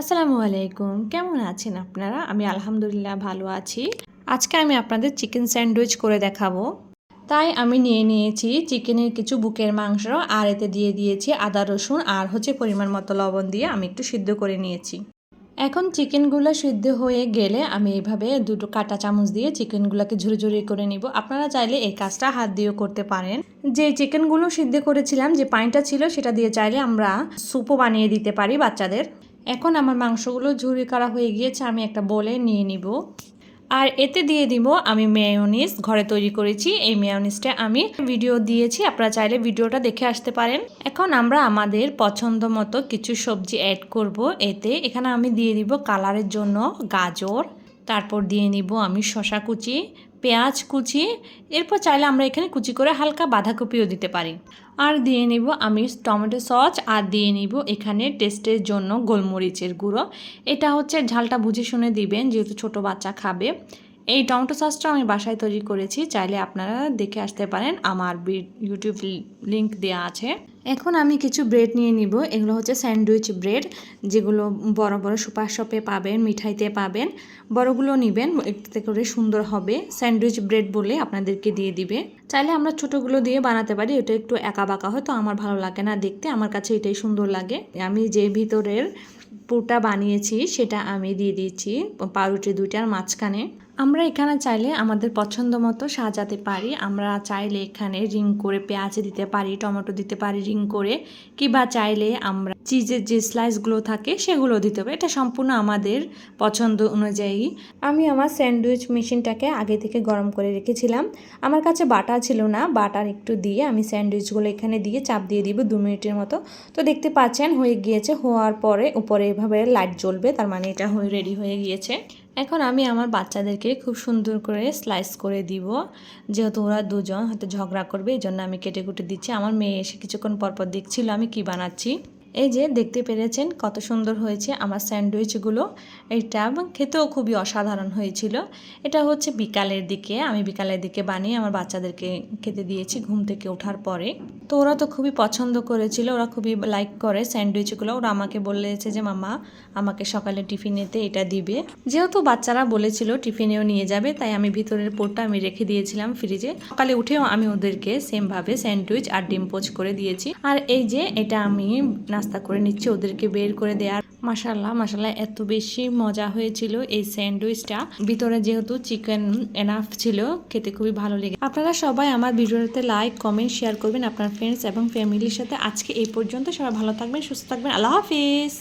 আসসালামু আলাইকুম। কেমন আছেন আপনারা? আমি আলহামদুলিল্লাহ ভালো আছি। আজকে আমি আপনাদের চিকেন স্যান্ডউইচ করে দেখাবো। তাই আমি নিয়ে নিয়েছি চিকেনের কিছু বুকের মাংস আর এতে দিয়ে দিয়েছি আদা, রসুন আর হচ্ছে পরিমাণ মতো লবণ দিয়ে আমি একটু সিদ্ধ করে নিয়েছি। এখন চিকেনগুলো সিদ্ধ হয়ে গেলে আমি এইভাবে দুটো কাটা চামচ দিয়ে চিকেনগুলোকে ঝুড়ি ঝুড়ি করে নিব। আপনারা চাইলে এই কাজটা হাত দিয়েও করতে পারেন। যে চিকেনগুলো সিদ্ধ করেছিলাম, যে পানিটা ছিল সেটা দিয়ে চাইলে আমরা স্যুপও বানিয়ে দিতে পারি বাচ্চাদের। এখন আমার মাংসগুলো ঝুরি করা হয়ে গিয়েছে, আমি একটা বলে নিয়ে নিব। আর এতে দিয়ে দিব আমি মেয়োনিজ ঘরে তৈরি করেছি, এই মেয়োনিজটা আমি ভিডিও দিয়েছি, আপনারা চাইলে ভিডিওটা দেখে আসতে পারেন। এখন আমরা আমাদের পছন্দ মতো কিছু সবজি অ্যাড করব এতে। এখানে আমি দিয়ে দিব কালারের জন্য গাজর, তারপর দিয়ে নিব আমি শশা কুচি পেঁয়াজ কুচি, এরপর চাইলে আমরা এখানে কুচি করে হালকা বাঁধাকপিও দিতে পারি। আর দিয়ে নিব আমি টমেটো সস, আর দিয়ে নিব এখানে টেস্টের জন্য গোলমরিচের গুঁড়ো। এটা হচ্ছে ঝালটা বুঝে শুনে দিবেন, যেহেতু ছোট বাচ্চা খাবে। এই টমেটো সসটা আমি বাসায় তৈরি করেছি, চাইলে আপনারা দেখে আসতে পারেন। আমার ইউটিউব লিংক দেওয়া আছে। এখন আমি কিছু ব্রেড নিয়ে নিব। এগুলো হচ্ছে স্যান্ডউইচ ব্রেড যেগুলো বড় বড় সুপার শপে পাবেন, মিঠাইতে পাবেন। বড়গুলো নেবেন, এতে করে সুন্দর হবে। স্যান্ডউইচ ব্রেড বলে আপনাদেরকে দিয়ে দিবে। চাইলে আমরা ছোটোগুলো দিয়ে বানাতে পারি। এটা একটু একা বাঁকা হয়, তো আমার ভালো লাগে না দেখতে। আমার কাছে এটাই সুন্দর লাগে। আমি যে ভিতরের পুরটা বানিয়েছি, সেটা আমি দিয়ে দিয়েছি পাউরুটি দুইটার মাঝখানে। আমরা এখানে চাইলে আমাদের পছন্দ মতো সাজাতে পারি। আমরা চাইলে এখানে রিং করে পেঁয়াজ দিতে পারি, টমেটো দিতে পারি রিং করে, কিবা চাইলে আমরা চিজের যে স্লাইসগুলো থাকে সেগুলো দিতে হবে এটা সম্পূর্ণ আমাদের পছন্দ অনুযায়ী। আমি আমার স্যান্ডউইচ মেশিনটাকে আগে থেকে গরম করে রেখেছিলাম। আমার কাছে বাটা ছিল না। বাটার একটু দিয়ে আমি স্যান্ডউইচগুলো এখানে দিয়ে চাপ দিয়ে দিব দু মিনিটের মতো। তো দেখতে পাচ্ছেন হয়ে গিয়েছে। হওয়ার পরে উপরে এভাবে লাইট জ্বলবে, তার মানে এটা হয়ে রেডি হয়ে গিয়েছে। এখন আমি আমার বাচ্চাদেরকে খুব সুন্দর করে স্লাইস করে দিব। যেহেতু ওরা দুজন হয়তো ঝগড়া করবে, এই জন্য আমি কেটে কুটে দিচ্ছি। আমার মেয়ে এসে কিছুক্ষণ পরপর দেখছিল আমি কি বানাচ্ছি। এই যে দেখতে পেরেছেন কত সুন্দর হয়েছে আমার স্যান্ডউইচগুলো। এটা খেতেও খুবই অসাধারণ হয়েছিল। এটা হচ্ছে বিকালের দিকে, আমি বিকালের দিকে বানিয়ে আমার বাচ্চাদেরকে খেতে দিয়েছি ঘুম থেকে ওঠার পরে। তো ওরা তো খুবই পছন্দ করেছিল, ওরা খুবই লাইক করে স্যান্ডউইচগুলো। ওরা আমাকে বলেছে যে মামা আমাকে সকালে টিফিনেতে এটা দিবে। যেহেতু বাচ্চারা বলেছিল টিফিনেও নিয়ে যাবে, তাই আমি ভিতরের পোটটা আমি রেখে দিয়েছিলাম ফ্রিজে। সকালে উঠেও আমি ওদেরকে সেমভাবে স্যান্ডউইচ আর ডিম পোচ করে দিয়েছি। আর এই যে, এটা আমি নাস্তা করে নিচ্ছি, ওদেরকে বের করে দেওয়ার। মাসাল্লাহ মাসাল্লাহ এত বেশি মজা হয়েছিল এই স্যান্ডউইচটা। ভিতরে যেহেতু চিকেন এনাফ ছিল, খেতে খুবই ভালো লেগে আপনারা সবাই আমার ভিডিওতে লাইক কমেন্ট শেয়ার করবেন। আপনার ফ্রেন্ডস এবং ফ্যামিলির সাথে আজকে এই পর্যন্ত। সবাই ভালো থাকবেন, সুস্থ থাকবেন। আল্লাহ হাফিজ!